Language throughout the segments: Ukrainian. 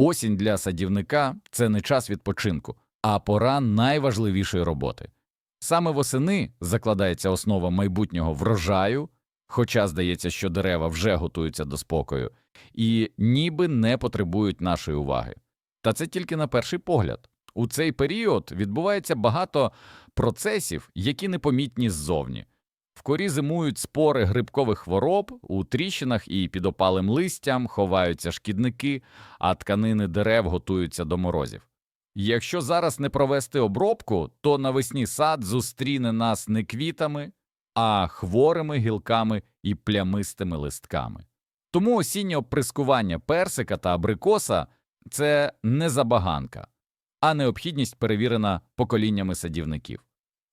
Осінь для садівника це не час відпочинку, а пора найважливішої роботи. Саме восени закладається основа майбутнього врожаю, хоча здається, що дерева вже готуються до спокою, і ніби не потребують нашої уваги. Та це тільки на перший погляд. У цей період відбувається багато процесів, які непомітні ззовні. В корі зимують спори грибкових хвороб, у тріщинах і під опалим листям ховаються шкідники, а тканини дерев готуються до морозів. Якщо зараз не провести обробку, то навесні сад зустріне нас не квітами, а хворими гілками і плямистими листками. Тому осіннє оприскування персика та абрикоса це не забаганка, а необхідність перевірена поколіннями садівників.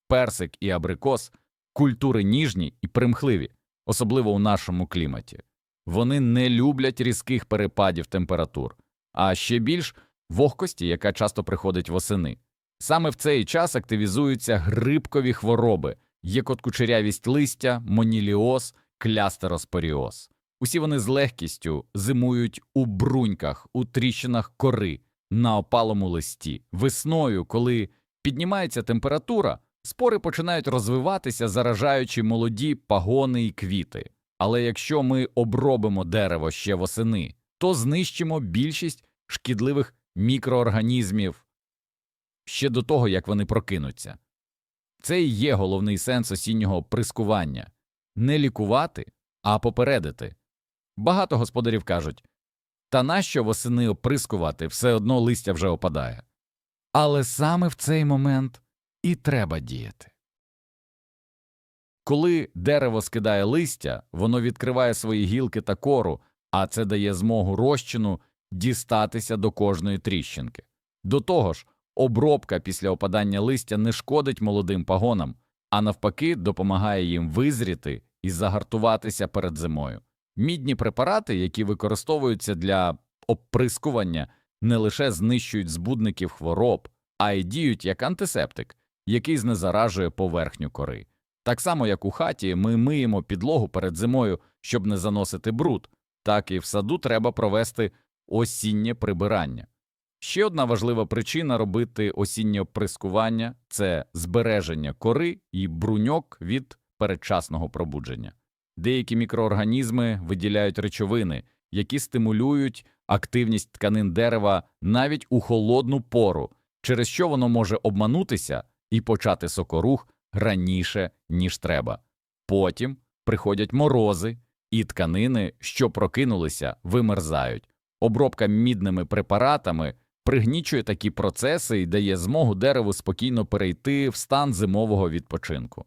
Персик і абрикос культури ніжні і примхливі, особливо у нашому кліматі. Вони не люблять різких перепадів температур, а ще більш вогкості, яка часто приходить восени. Саме в цей час активізуються грибкові хвороби, є коткучерявість листя, моніліоз, клястероспоріоз. Усі вони з легкістю зимують у бруньках, у тріщинах кори, на опалому листі. Весною, коли піднімається температура, спори починають розвиватися, заражаючи молоді пагони і квіти. Але якщо ми обробимо дерево ще восени, то знищимо більшість шкідливих мікроорганізмів ще до того, як вони прокинуться. Це і є головний сенс осіннього прискування не лікувати, а попередити. Багато господарів кажуть та нащо восени оприскувати, все одно листя вже опадає. Але саме в цей момент і треба діяти. Коли дерево скидає листя, воно відкриває свої гілки та кору, а це дає змогу розчину дістатися до кожної тріщинки. До того ж, обробка після опадання листя не шкодить молодим пагонам, а навпаки, допомагає їм визріти і загартуватися перед зимою. Мідні препарати, які використовуються для оприскування, не лише знищують збудників хвороб, а й діють як антисептик, який знезаражує поверхню кори. Так само, як у хаті ми миємо підлогу перед зимою, щоб не заносити бруд, так і в саду треба провести осіннє прибирання. Ще одна важлива причина робити осіннє оприскування – це збереження кори і бруньок від передчасного пробудження. Деякі мікроорганізми виділяють речовини, які стимулюють активність тканин дерева навіть у холодну пору, через що воно може обманутися і почати сокорух раніше, ніж треба. Потім приходять морози, і тканини, що прокинулися, вимерзають. Обробка мідними препаратами пригнічує такі процеси і дає змогу дереву спокійно перейти в стан зимового відпочинку.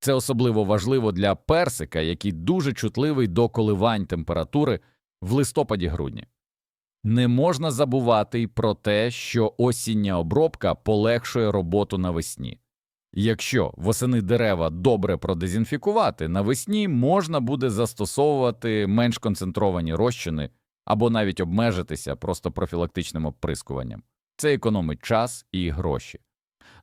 Це особливо важливо для персика, який дуже чутливий до коливань температури в листопаді-грудні. Не можна забувати й про те, що осіння обробка полегшує роботу навесні. Якщо восени дерева добре продезінфікувати, навесні можна буде застосовувати менш концентровані розчини або навіть обмежитися просто профілактичним оприскуванням. Це економить час і гроші.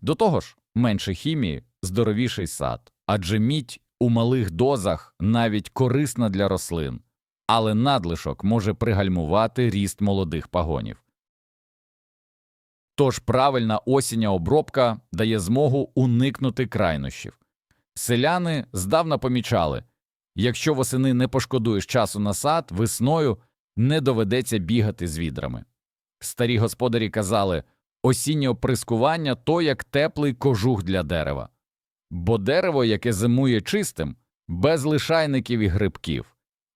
До того ж, менше хімії, здоровіший сад, адже мідь у малих дозах навіть корисна для рослин, але надлишок може пригальмувати ріст молодих пагонів. Тож правильна осіння обробка дає змогу уникнути крайнощів. Селяни здавна помічали якщо восени не пошкодуєш часу на сад, весною не доведеться бігати з відрами. Старі господарі казали осіннє оприскування то як теплий кожух для дерева, бо дерево, яке зимує чистим, без лишайників і грибків,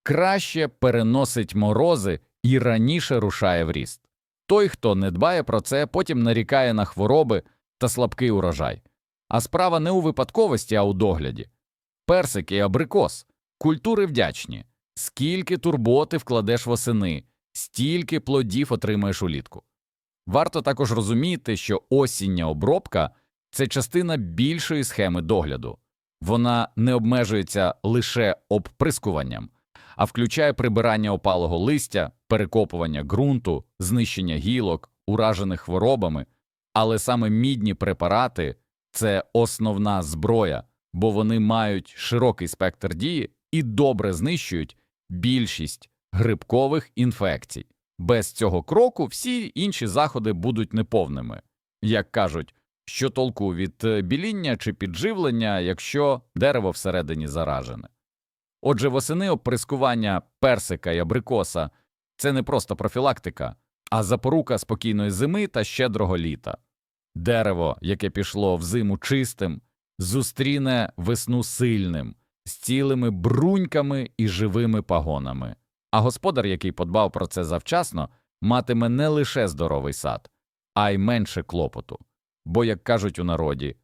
краще переносить морози і раніше рушає в ріст. Той, хто не дбає про це, потім нарікає на хвороби та слабкий урожай. А справа не у випадковості, а у догляді. Персик і абрикос культури вдячні. Скільки турботи вкладеш восени, стільки плодів отримаєш улітку. Варто також розуміти, що осіння обробка це частина більшої схеми догляду. Вона не обмежується лише обприскуванням, а включає прибирання опалого листя, перекопування ґрунту, знищення гілок, уражених хворобами, але саме мідні препарати це основна зброя, бо вони мають широкий спектр дії і добре знищують більшість грибкових інфекцій. Без цього кроку всі інші заходи будуть неповними. Як кажуть, що толку від е, біління чи підживлення, якщо дерево всередині заражене. Отже, восени оприскування персика і абрикоса це не просто профілактика, а запорука спокійної зими та щедрого літа. Дерево, яке пішло в зиму чистим, зустріне весну сильним, з цілими бруньками і живими пагонами. А господар, який подбав про це завчасно, матиме не лише здоровий сад, а й менше клопоту. Бо, як кажуть у народі,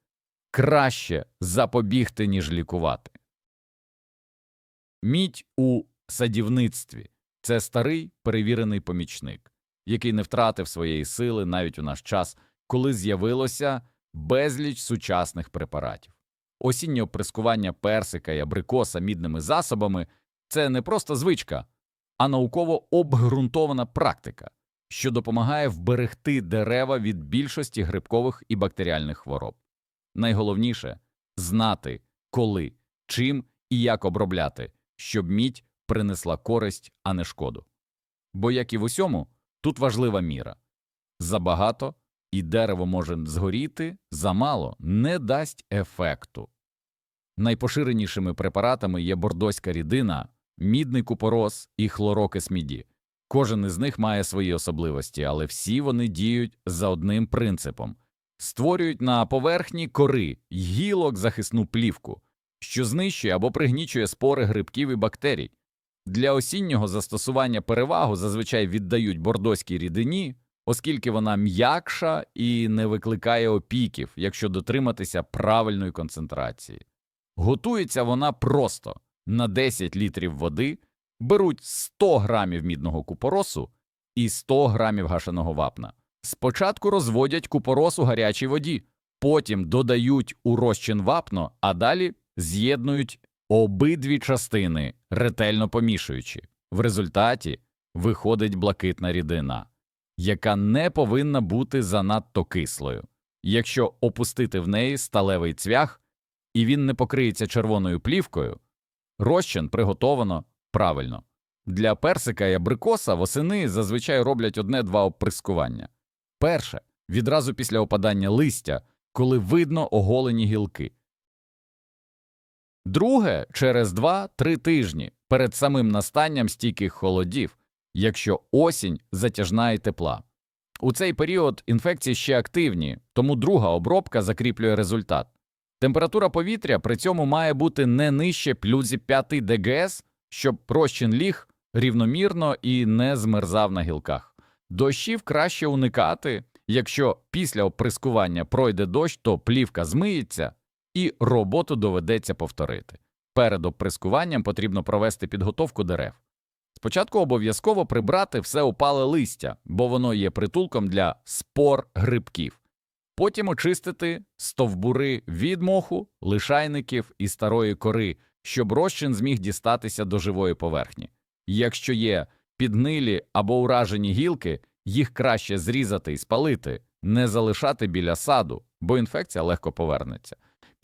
краще запобігти, ніж лікувати. Мідь у садівництві це старий перевірений помічник, який не втратив своєї сили навіть у наш час, коли з'явилося безліч сучасних препаратів. Осіннє оприскування персика і абрикоса мідними засобами це не просто звичка, а науково обґрунтована практика, що допомагає вберегти дерева від більшості грибкових і бактеріальних хвороб. Найголовніше знати, коли, чим і як обробляти, щоб мідь принесла користь, а не шкоду. Бо, як і в усьому, тут важлива міра забагато і дерево може згоріти, замало не дасть ефекту. Найпоширенішими препаратами є бордоська рідина, мідний купорос і хлорокис міді. Кожен із них має свої особливості, але всі вони діють за одним принципом створюють на поверхні кори гілок захисну плівку, що знищує або пригнічує спори грибків і бактерій. Для осіннього застосування перевагу зазвичай віддають бордоській рідині, оскільки вона м'якша і не викликає опіків, якщо дотриматися правильної концентрації. Готується вона просто на 10 літрів води беруть 100 грамів мідного купоросу і 100 грамів гашеного вапна. Спочатку розводять купорос у гарячій воді, потім додають у розчин вапно, а далі з'єднують обидві частини, ретельно помішуючи. В результаті виходить блакитна рідина, яка не повинна бути занадто кислою. Якщо опустити в неї сталевий цвях, і він не покриється червоною плівкою, розчин приготовано правильно. Для персика і абрикоса восени зазвичай роблять одне-два оприскування. Перше відразу після опадання листя, коли видно оголені гілки. Друге через 2-3 тижні перед самим настанням стійких холодів, якщо осінь затяжна і тепла. У цей період інфекції ще активні, тому друга обробка закріплює результат. Температура повітря при цьому має бути не нижче плюс 5 ДГС, щоб розчин ліг рівномірно і не змерзав на гілках. Дощів краще уникати, якщо після оприскування пройде дощ, то плівка змиється і роботу доведеться повторити. Перед оприскуванням потрібно провести підготовку дерев. Спочатку обов'язково прибрати все опале листя, бо воно є притулком для спор грибків. Потім очистити стовбури від моху, лишайників і старої кори, щоб розчин зміг дістатися до живої поверхні. Якщо є підгнилі або уражені гілки, їх краще зрізати і спалити, не залишати біля саду, бо інфекція легко повернеться.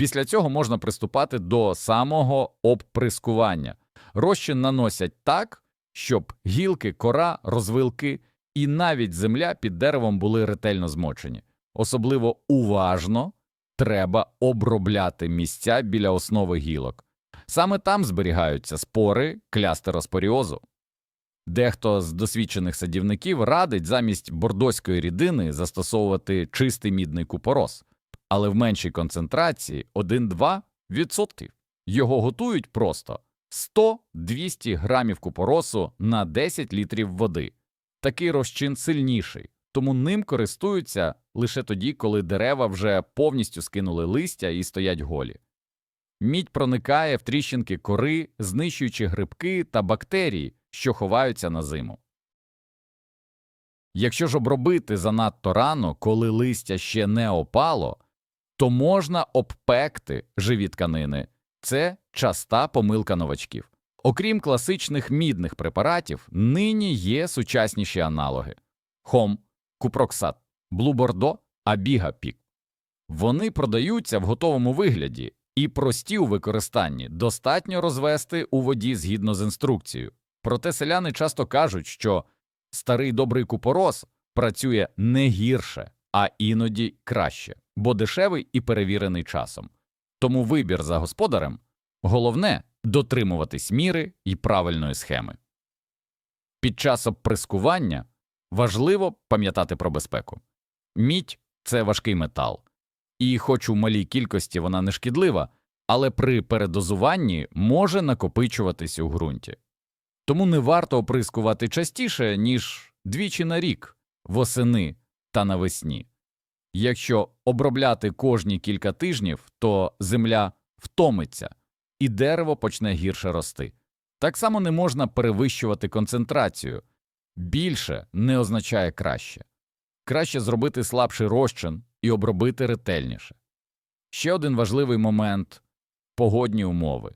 Після цього можна приступати до самого обприскування. Розчин наносять так, щоб гілки, кора, розвилки і навіть земля під деревом були ретельно змочені. Особливо уважно треба обробляти місця біля основи гілок. Саме там зберігаються спори клястероспоріозу. Дехто з досвідчених садівників радить замість бордоської рідини застосовувати чистий мідний купорос, але в меншій концентрації 1-2%. Його готують просто 100-200 грамів купоросу на 10 літрів води. Такий розчин сильніший, тому ним користуються лише тоді, коли дерева вже повністю скинули листя і стоять голі. Мідь проникає в тріщинки кори, знищуючи грибки та бактерії, що ховаються на зиму. Якщо ж обробити занадто рано, коли листя ще не опало, то можна обпекти живі тканини. Це часта помилка новачків. Окрім класичних мідних препаратів, нині є сучасніші аналоги хом, купроксат, блубордо, абігапік. Вони продаються в готовому вигляді і прості у використанні, достатньо розвести у воді згідно з інструкцією. Проте селяни часто кажуть, що Старий добрий купорос працює не гірше, а іноді краще, бо дешевий і перевірений часом. Тому вибір за господарем головне дотримуватись міри і правильної схеми. Під час обприскування важливо пам'ятати про безпеку. Мідь це важкий метал, і, хоч у малій кількості вона не шкідлива, але при передозуванні може накопичуватись у ґрунті. Тому не варто оприскувати частіше, ніж двічі на рік, восени та навесні. Якщо обробляти кожні кілька тижнів, то земля втомиться і дерево почне гірше рости. Так само не можна перевищувати концентрацію. Більше не означає краще. Краще зробити слабший розчин і обробити ретельніше. Ще один важливий момент погодні умови.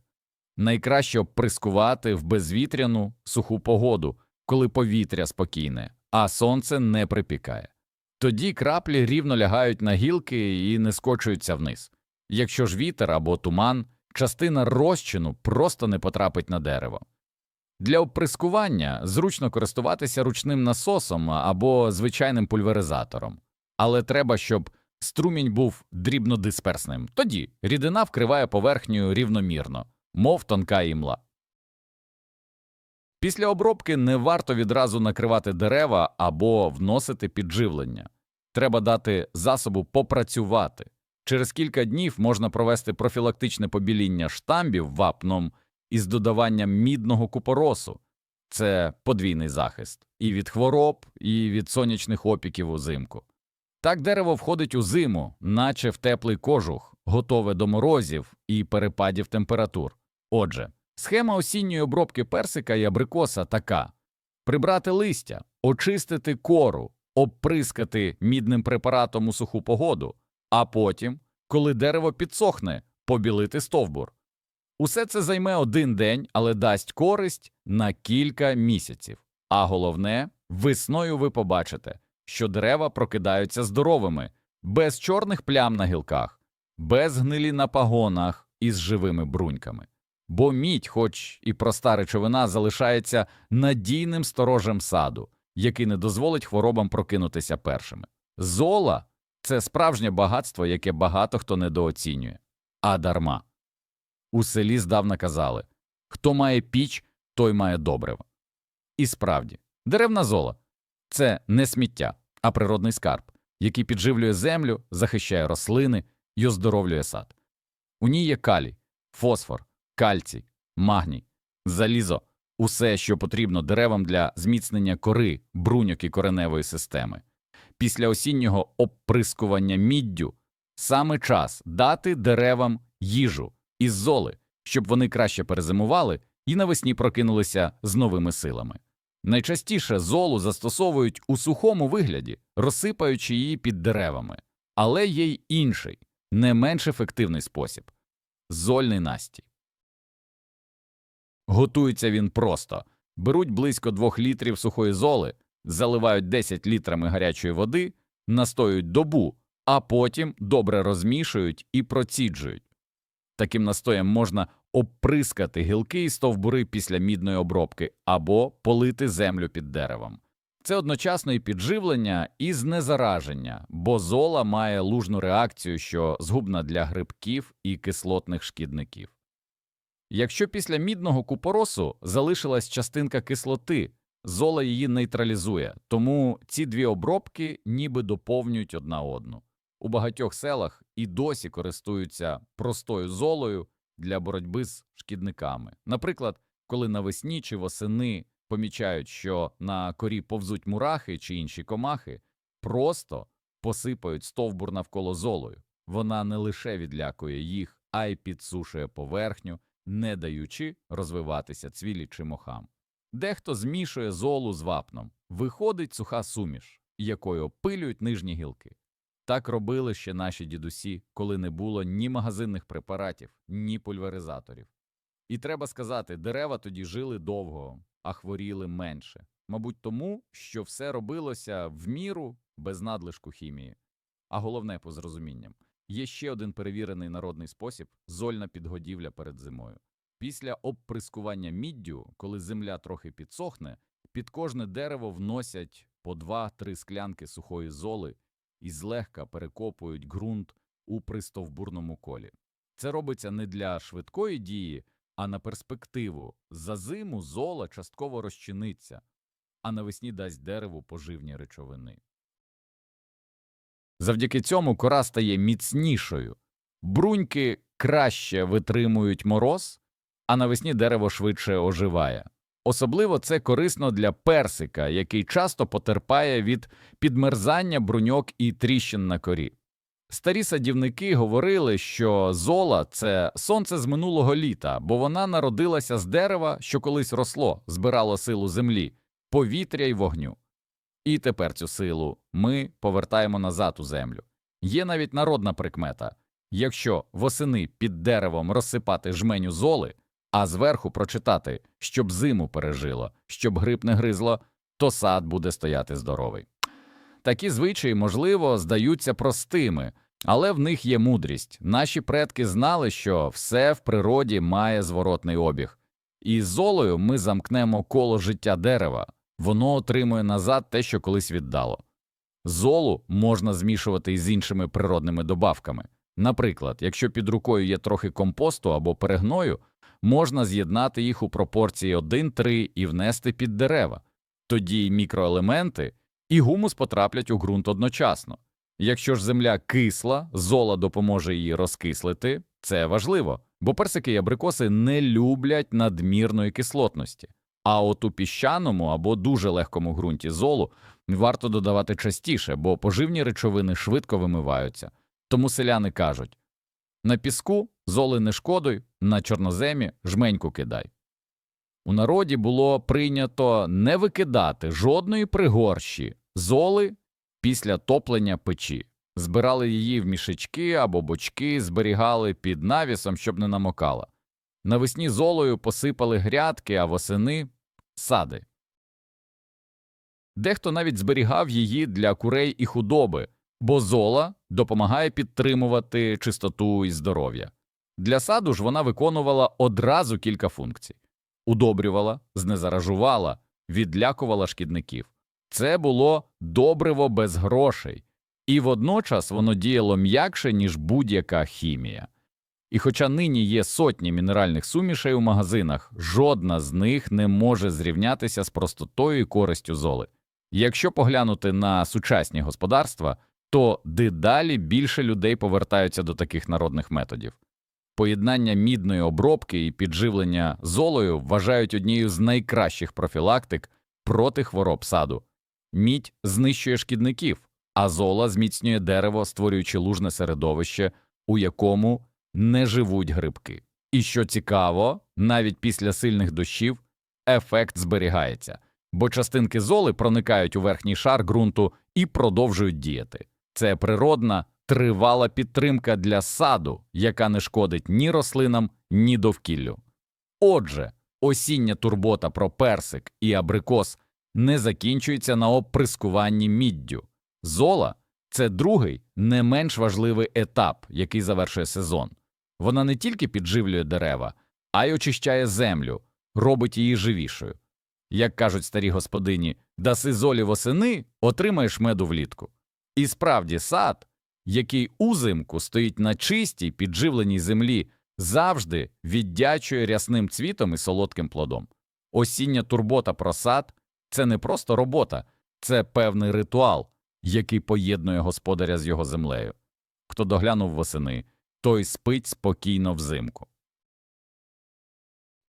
Найкраще обприскувати в безвітряну суху погоду, коли повітря спокійне, а сонце не припікає. Тоді краплі рівно лягають на гілки і не скочуються вниз. Якщо ж вітер або туман, частина розчину просто не потрапить на дерево. Для обприскування зручно користуватися ручним насосом або звичайним пульверизатором, але треба, щоб струмінь був дрібнодисперсним. Тоді рідина вкриває поверхню рівномірно, мов тонка імла. Після обробки не варто відразу накривати дерева або вносити підживлення. Треба дати засобу попрацювати. Через кілька днів можна провести профілактичне побіління штамбів вапном із додаванням мідного купоросу. Це подвійний захист і від хвороб, і від сонячних опіків узимку. Так дерево входить у зиму, наче в теплий кожух, готове до морозів і перепадів температур. Отже, схема осінньої обробки персика і абрикоса така: прибрати листя, очистити кору, обприскати мідним препаратом у суху погоду, а потім, коли дерево підсохне, побілити стовбур. Усе це займе один день, але дасть користь на кілька місяців. А головне, весною ви побачите, що дерева прокидаються здоровими, без чорних плям на гілках, без гнилі на пагонах і з живими бруньками. Бо мідь, хоч і проста речовина, залишається надійним сторожем саду, який не дозволить хворобам прокинутися першими. Зола це справжнє багатство, яке багато хто недооцінює, а дарма. У селі здавна казали хто має піч, той має добриво. І справді, деревна зола це не сміття, а природний скарб, який підживлює землю, захищає рослини й оздоровлює сад. У ній є калій, фосфор, кальцій, магній, залізо, усе, що потрібно деревам для зміцнення кори, бруньок і кореневої системи. Після осіннього обприскування міддю саме час дати деревам їжу із золи, щоб вони краще перезимували і навесні прокинулися з новими силами. Найчастіше золу застосовують у сухому вигляді, розсипаючи її під деревами, але є й інший, не менш ефективний спосіб зольний настій. Готується він просто беруть близько 2 літрів сухої золи, заливають 10 літрами гарячої води, настоюють добу, а потім добре розмішують і проціджують. Таким настоєм можна обприскати гілки і стовбури після мідної обробки або полити землю під деревом. Це одночасно і підживлення, і знезараження, бо зола має лужну реакцію, що згубна для грибків і кислотних шкідників. Якщо після мідного купоросу залишилась частинка кислоти, зола її нейтралізує, тому ці дві обробки ніби доповнюють одна одну. У багатьох селах і досі користуються простою золою для боротьби з шкідниками. Наприклад, коли навесні чи восени помічають, що на корі повзуть мурахи чи інші комахи, просто посипають стовбур навколо золою. Вона не лише відлякує їх, а й підсушує поверхню, не даючи розвиватися цвілі чи мохам. Дехто змішує золу з вапном, виходить суха суміш, якою опилюють нижні гілки. Так робили ще наші дідусі, коли не було ні магазинних препаратів, ні пульверизаторів. І треба сказати, дерева тоді жили довго, а хворіли менше. Мабуть, тому, що все робилося в міру без надлишку хімії. А головне по зрозумінням є ще один перевірений народний спосіб зольна підгодівля перед зимою. Після обприскування міддю, коли земля трохи підсохне, Під кожне дерево вносять по 2-3 склянки сухої золи і злегка перекопують ґрунт у пристовбурному колі. Це робиться не для швидкої дії, а на перспективу. За зиму зола частково розчиниться, а навесні дасть дереву поживні речовини. Завдяки цьому кора стає міцнішою, бруньки краще витримують мороз, а навесні дерево швидше оживає. Особливо це корисно для персика, який часто потерпає від підмерзання бруньок і тріщин на корі. Старі садівники говорили, що зола це сонце з минулого літа, бо вона народилася з дерева, що колись росло, збирало силу землі, повітря й вогню. І тепер цю силу ми повертаємо назад у землю. Є навіть народна прикмета якщо восени під деревом розсипати жменю золи, а зверху прочитати, щоб зиму пережило, щоб гриб не гризло, то сад буде стояти здоровий. Такі звичаї, можливо, здаються простими, але в них є мудрість. Наші предки знали, що все в природі має зворотний обіг, і золою ми замкнемо коло життя дерева, воно отримує назад те, що колись віддало. Золу можна змішувати із іншими природними добавками. Наприклад, якщо під рукою є трохи компосту або перегною, можна з'єднати їх у пропорції 1-3 і внести під дерева. Тоді мікроелементи і гумус потраплять у ґрунт одночасно. Якщо ж земля кисла, зола допоможе її розкислити, це важливо, бо персики і абрикоси не люблять надмірної кислотності. А от у піщаному або дуже легкому ґрунті золу варто додавати частіше, бо поживні речовини швидко вимиваються. Тому селяни кажуть на піску золи не шкодуй, на чорноземі жменьку кидай. У народі було прийнято не викидати жодної пригорщі золи після топлення печі. Збирали її в мішечки або бочки, зберігали під навісом, щоб не намокала. Навесні золою посипали грядки, а восени сади. Дехто навіть зберігав її для курей і худоби, бо зола допомагає підтримувати чистоту і здоров'я. Для саду ж вона виконувала одразу кілька функцій удобрювала, знезаражувала, відлякувала шкідників. Це було добриво без грошей, і водночас воно діяло м'якше, ніж будь-яка хімія. І хоча нині є сотні мінеральних сумішей у магазинах, жодна з них не може зрівнятися з простотою і користю золи. Якщо поглянути на сучасні господарства, то дедалі більше людей повертаються до таких народних методів. Поєднання мідної обробки і підживлення золою вважають однією з найкращих профілактик проти хвороб саду. Мідь знищує шкідників, а зола зміцнює дерево, створюючи лужне середовище, у якому не живуть грибки. І що цікаво, навіть після сильних дощів ефект зберігається, бо частинки золи проникають у верхній шар ґрунту і продовжують діяти. Це природна, тривала підтримка для саду, яка не шкодить ні рослинам, ні довкіллю. Отже, осіння турбота про персик і абрикос не закінчується на оприскуванні міддю. Зола це другий, не менш важливий етап, який завершує сезон. Вона не тільки підживлює дерева, а й очищає землю, робить її живішою. Як кажуть старі господині, даси золі восени, отримаєш меду влітку. І справді сад, який узимку стоїть на чистій підживленій землі, завжди віддячує рясним цвітом і солодким плодом. Осіння турбота про сад це не просто робота, це певний ритуал, який поєднує господаря з його землею. Хто доглянув восени, той спить спокійно взимку.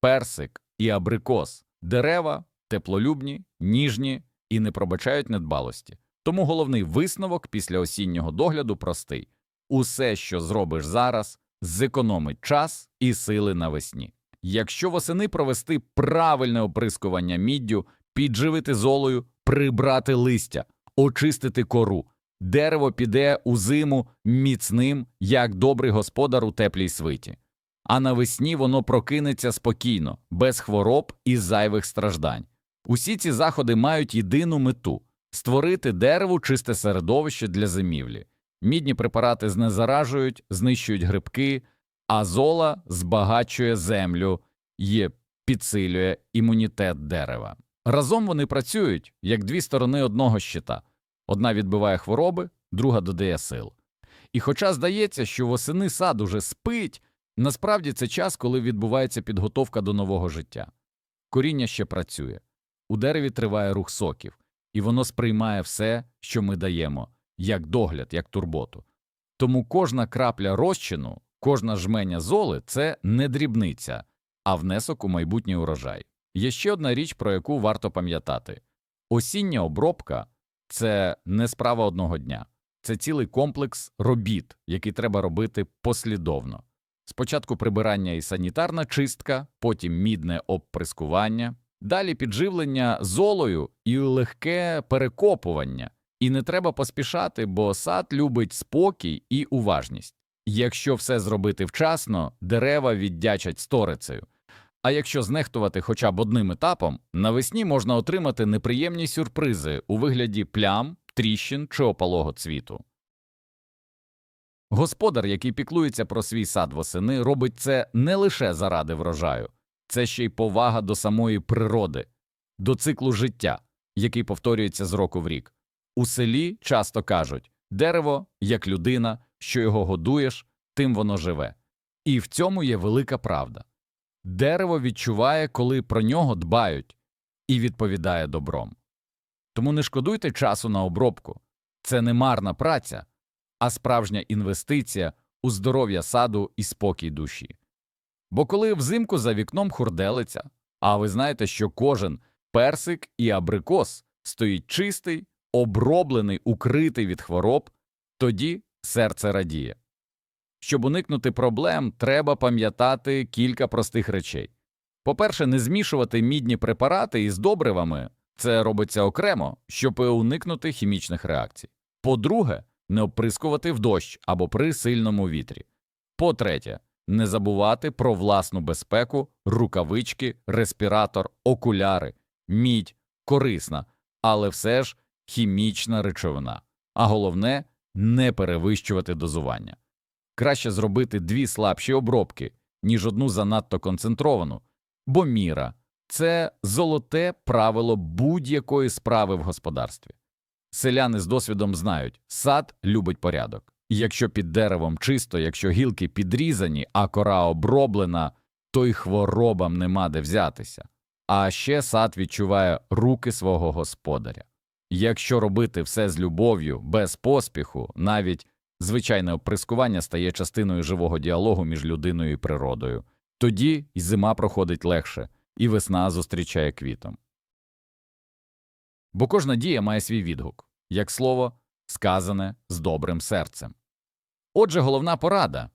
Персик і абрикос дерева теплолюбні, ніжні і не пробачають недбалості. Тому головний висновок після осіннього догляду простий усе, що зробиш зараз, зекономить час і сили навесні. Якщо восени провести правильне оприскування міддю, підживити золою, прибрати листя, очистити кору, дерево піде у зиму міцним, як добрий господар у теплій свиті, а навесні воно прокинеться спокійно, без хвороб і зайвих страждань. Усі ці заходи мають єдину мету створити дереву чисте середовище для зимівлі. Мідні препарати знезаражують, знищують грибки, а зола збагачує землю і підсилює імунітет дерева. Разом вони працюють як дві сторони одного щита. Одна відбиває хвороби, друга додає сил. І хоча здається, що восени сад уже спить, насправді це час, коли відбувається підготовка до нового життя. Коріння ще працює, у дереві триває рух соків, і воно сприймає все, що ми даємо, як догляд, як турботу. Тому кожна крапля розчину, кожна жменя золи це не дрібниця, а внесок у майбутній урожай. Є ще одна річ, про яку варто пам'ятати осіння обробка це не справа одного дня, це цілий комплекс робіт, який треба робити послідовно. Спочатку прибирання і санітарна чистка, потім мідне обприскування, далі підживлення золою і легке перекопування. І не треба поспішати, бо сад любить спокій і уважність. Якщо все зробити вчасно, дерева віддячать сторицею. А якщо знехтувати хоча б одним етапом, навесні можна отримати неприємні сюрпризи у вигляді плям, тріщин чи опалого цвіту. Господар, який піклується про свій сад восени, робить це не лише заради врожаю, це ще й повага до самої природи, до циклу життя, який повторюється з року в рік. У селі часто кажуть дерево як людина, що його годуєш, тим воно живе. І в цьому є велика правда. Дерево відчуває, коли про нього дбають, і відповідає добром. Тому не шкодуйте часу на обробку це не марна праця, а справжня інвестиція у здоров'я саду і спокій душі. Бо коли взимку за вікном хурделиться, а ви знаєте, що кожен персик і абрикос стоїть чистий, оброблений, укритий від хвороб, тоді серце радіє. Щоб уникнути проблем, треба пам'ятати кілька простих речей. По-перше, не змішувати мідні препарати із добривами це робиться окремо, щоб уникнути хімічних реакцій. По-друге, не оприскувати в дощ або при сильному вітрі. По-третє, не забувати про власну безпеку, рукавички, респіратор, окуляри, мідь корисна, але все ж хімічна речовина. А головне не перевищувати дозування. Краще зробити дві слабші обробки, ніж одну занадто концентровану, бо міра це золоте правило будь-якої справи в господарстві. Селяни з досвідом знають, сад любить порядок. Якщо під деревом чисто, якщо гілки підрізані, а кора оброблена, то й хворобам нема де взятися. А ще сад відчуває руки свого господаря. Якщо робити все з любов'ю, без поспіху, навіть звичайне оприскування стає частиною живого діалогу між людиною і природою, тоді й зима проходить легше, і весна зустрічає квітом. Бо кожна дія має свій відгук, як слово, сказане з добрим серцем. Отже, головна порада